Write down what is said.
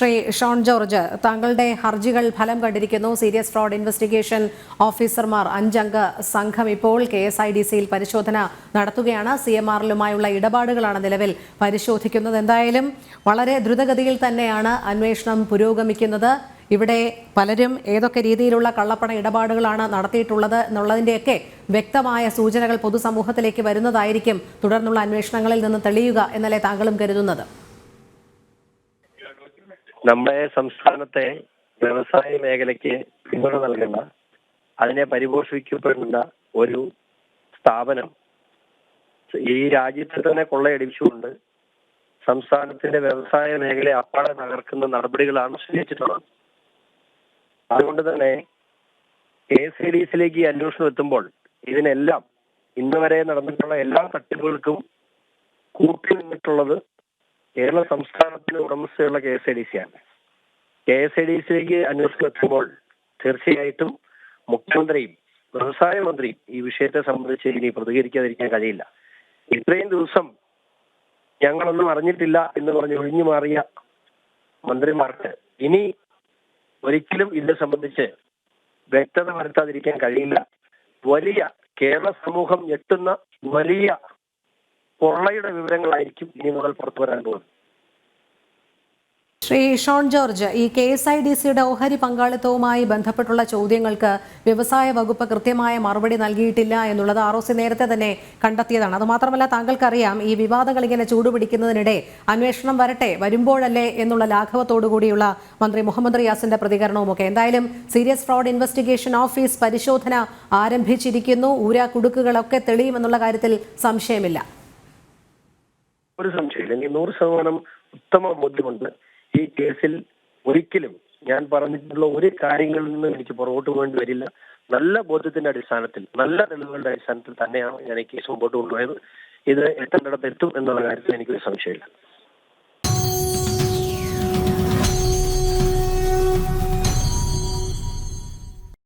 Shri Shone George താങ്കളുടെ ഹർജികൾ ഫലം കണ്ടിരിക്കുന്നു. സീരിയസ് ഫ്രോഡ് ഇൻവെസ്റ്റിഗേഷൻ ഓഫീസർമാർ അഞ്ചംഗ സംഘം ഇപ്പോൾ കെ എസ് ഐ ഡി സിയിൽ പരിശോധന നടത്തുകയാണ്. സി എം ആറിലുമായുള്ള ഇടപാടുകളാണ് നിലവിൽ പരിശോധിക്കുന്നത്. എന്തായാലും വളരെ ദ്രുതഗതിയിൽ തന്നെയാണ് അന്വേഷണം പുരോഗമിക്കുന്നത്. ഇവിടെ പലരും ഏതൊക്കെ രീതിയിലുള്ള കള്ളപ്പണ ഇടപാടുകളാണ് നടത്തിയിട്ടുള്ളത് എന്നുള്ളതിന്റെയൊക്കെ വ്യക്തമായ സൂചനകൾ പൊതുസമൂഹത്തിലേക്ക് വരുന്നതായിരിക്കും തുടർന്നുള്ള അന്വേഷണങ്ങളിൽ നിന്ന് തെളിയുക എന്നല്ലേ താങ്കളും കരുതുന്നത്. നമ്മുടെ സംസ്ഥാനത്തെ വ്യവസായ മേഖലയ്ക്ക് പിന്തുണ നൽകുന്ന അതിനെ പരിപോഷിപ്പിക്കപ്പെടുന്ന ഒരു സ്ഥാപനം ഈ രാജ്യത്തെ തന്നെ കൊള്ളയടിച്ചുകൊണ്ട് സംസ്ഥാനത്തിന്റെ വ്യവസായ മേഖലയെ അപ്പാടെ തകർക്കുന്ന നടപടികളാണ് സ്വീകരിച്ചിട്ടുള്ളത്. അതുകൊണ്ട് തന്നെ കെ എസ് ഐ ഡി ഈ അന്വേഷണം എത്തുമ്പോൾ ഇതിനെല്ലാം ഇന്ന് വരെ നടന്നിട്ടുള്ള എല്ലാ തട്ടിപ്പുകൾക്കും കൂട്ടി നിന്നിട്ടുള്ളത് കേരള സംസ്ഥാനത്തിന് ഉടമസ്ഥയുള്ള K S I D C ആണ്. കെ എസ് ഐ ഡി സിയിലേക്ക് അന്വേഷണം എത്തുമ്പോൾ തീർച്ചയായിട്ടും മുഖ്യമന്ത്രിയും വ്യവസായ മന്ത്രിയും ഈ വിഷയത്തെ സംബന്ധിച്ച് ഇനി പ്രതികരിക്കാതിരിക്കാൻ കഴിയില്ല. ഇത്രയും ദിവസം ഞങ്ങളൊന്നും അറിഞ്ഞിട്ടില്ല എന്ന് പറഞ്ഞ് ഒഴിഞ്ഞു മാറിയ മന്ത്രിമാർക്ക് ഇനി ഒരിക്കലും ഇത് സംബന്ധിച്ച് വ്യക്തത വരുത്താതിരിക്കാൻ കഴിയില്ല. വലിയ കേരള സമൂഹം ഞെട്ടുന്ന വലിയ കൊള്ളയുടെ വിവരങ്ങളായിരിക്കും ഇനി മുതൽ പുറത്തു വരാൻ പോകുന്നത്. ശ്രീ ഷോൺ ജോർജ് ഈ കെ എസ് ഐ ഡി സിയുടെ ഓഹരി പങ്കാളിത്തവുമായി ബന്ധപ്പെട്ടുള്ള ചോദ്യങ്ങൾക്ക് വ്യവസായ വകുപ്പ് കൃത്യമായ മറുപടി നൽകിയിട്ടില്ല എന്നുള്ളത് ആർ ഒ സി നേരത്തെ തന്നെ കണ്ടെത്തിയതാണ്. അതുമാത്രമല്ല താങ്കൾക്കറിയാം ഈ വിവാദങ്ങൾ ഇങ്ങനെ ചൂടുപിടിക്കുന്നതിനിടെ അന്വേഷണം വരട്ടെ വരുമ്പോഴല്ലേ എന്നുള്ള ലാഘവത്തോടുകൂടിയുള്ള മന്ത്രി മുഹമ്മദ് റിയാസിന്റെ പ്രതികരണവുമൊക്കെ. എന്തായാലും സീരിയസ് ഫ്രോഡ് ഇൻവെസ്റ്റിഗേഷൻ ഓഫീസ് പരിശോധന ആരംഭിച്ചിരിക്കുന്നു. ഊരാ കുടുക്കുകളൊക്കെ തെളിയുമെന്നുള്ള കാര്യത്തിൽ സംശയമില്ല. ഒരു സംശയമില്ല എനിക്ക് നൂറ് ശതമാനം ഉത്തമ ബോധ്യമുണ്ട്. ഈ കേസിൽ ഒരിക്കലും ഞാൻ പറഞ്ഞിട്ടുള്ള ഒരു കാര്യങ്ങളിൽ നിന്നും എനിക്ക് പുറകോട്ട് പോകേണ്ടി വരില്ല. നല്ല ബോധ്യത്തിന്റെ അടിസ്ഥാനത്തിൽ നല്ല തെളിവുകളുടെ അടിസ്ഥാനത്തിൽ തന്നെയാണ് ഞാൻ ഈ കേസ് മുമ്പോട്ട് കൊണ്ടുപോയത്. ഇത് എത്തേണ്ടിടത്ത് എത്തും എന്നുള്ള കാര്യത്തിൽ എനിക്കൊരു സംശയമില്ല.